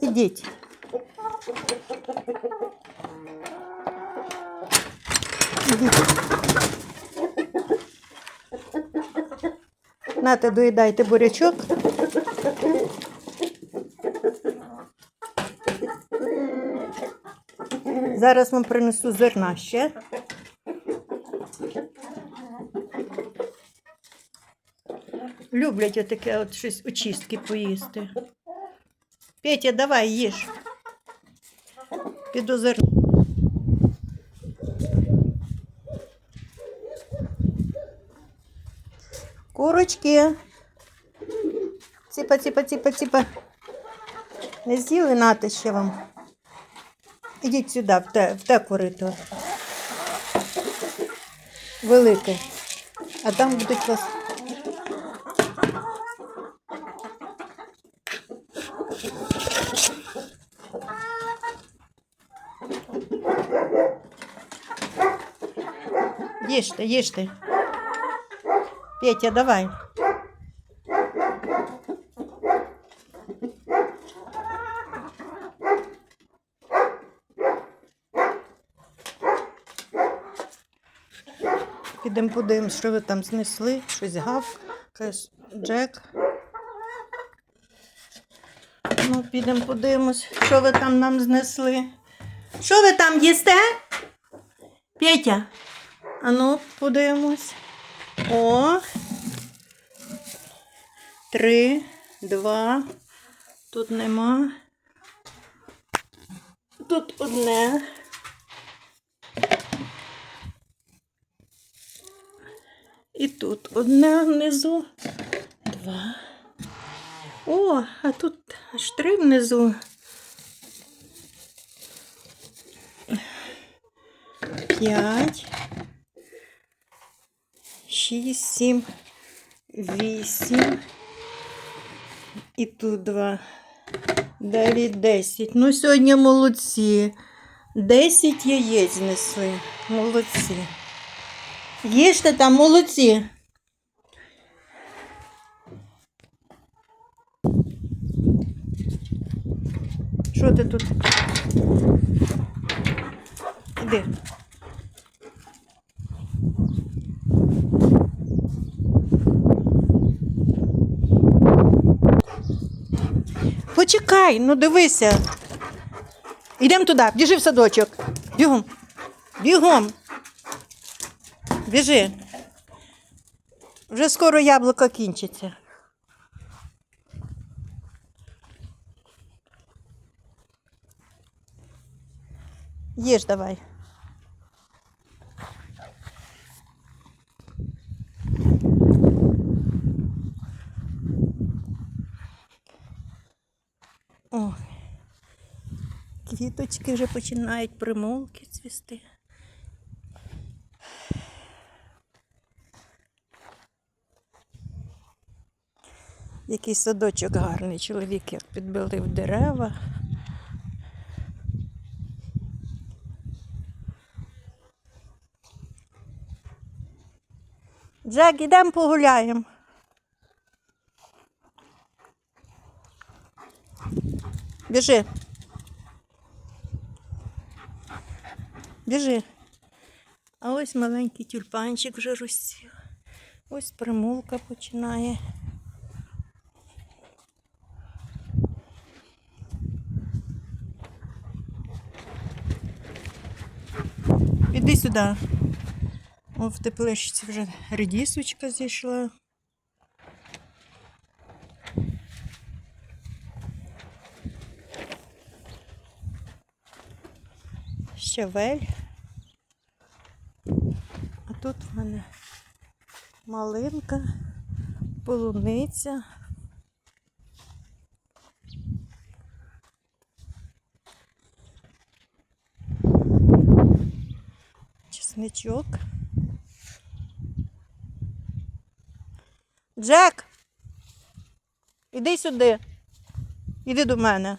Ідіть. Ідіть. Нате, доїдайте бурячок. Зараз вам принесу зерна ще. Люблять отаке от щось очистки поїсти. Петя, давай їж. Піду зерна. Курочки. Ціпа, ціпа, ціпа, ціпа. Не з'їли нате ще вам. Ідіть сюди, в те, в те корито. Велике. А там будуть вас. Їжте, їжте. Петя, давай. Підемо подивимось, що ви там знесли. Щось гав, якась Джек. Ну, підемо подивимось, що ви там нам знесли. Що ви там їсте? Петя. А ну, подивимось. О. Три, два. Тут нема. Тут одне. І тут одне внизу. Два. О, а тут аж три внизу. П'ять. Шість, сім, вісім. І тут два. Далі десять. Ну, сьогодні молодці. Десять яєць знесли. Молодці. Їжте там, молодці. Що ти тут? Іди. Почекай, ну дивися. Йдемо туди, біжи в садочок. Бігом. Бігом. Біжи. Вже скоро яблуко кінчиться. Їж давай. О, квіточки вже починають примулки цвісти. Який садочок гарний, чоловік як підбилив дерева. Джек, ідемо погуляємо. Біжи. Біжи. А ось маленький тюльпанчик вже розцвів. Ось примулка починає. Іди сюди. О, в тепличці вже редісочка зійшла. Щавель. А тут в мене малинка, полуниця. Чесничок. Джек! Іди сюди. Іди до мене.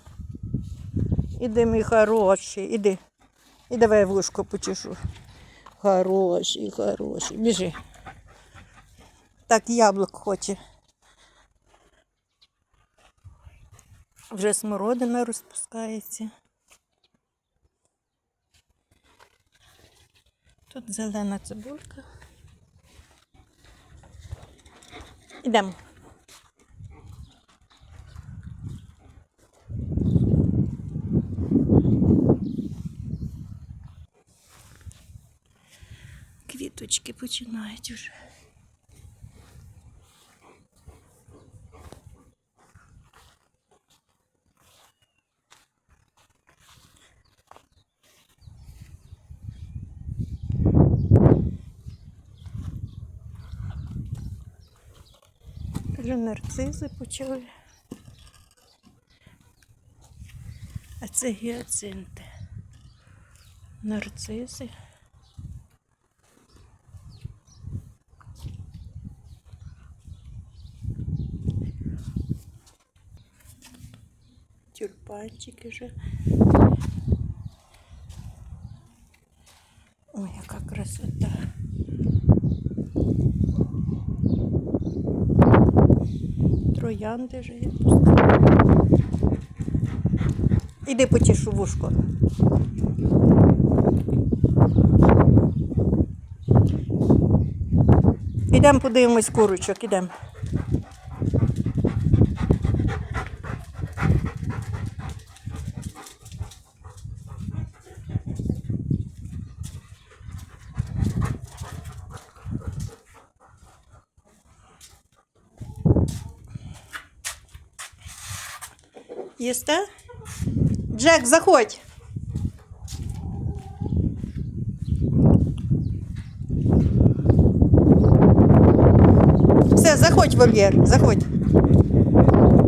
Іди, мій хороший, іди. І давай я вушко почешу. Хороший, хороший. Біжи. Так, яблук хоче. Вже смородина розпускається. Тут зелена цибулька. Ідемо. Квіточки починають вже. Вже нарцизи почали. А це гіацинти. Нарцизи. Тюльпанчики вже. Ой, яка красота. Троянди вже я пускаю. Іди потішу вушко. Ідемо подивимось курочок, ідемо. Їсте? Джек, заходь. Все, заходь вольєр, заходь.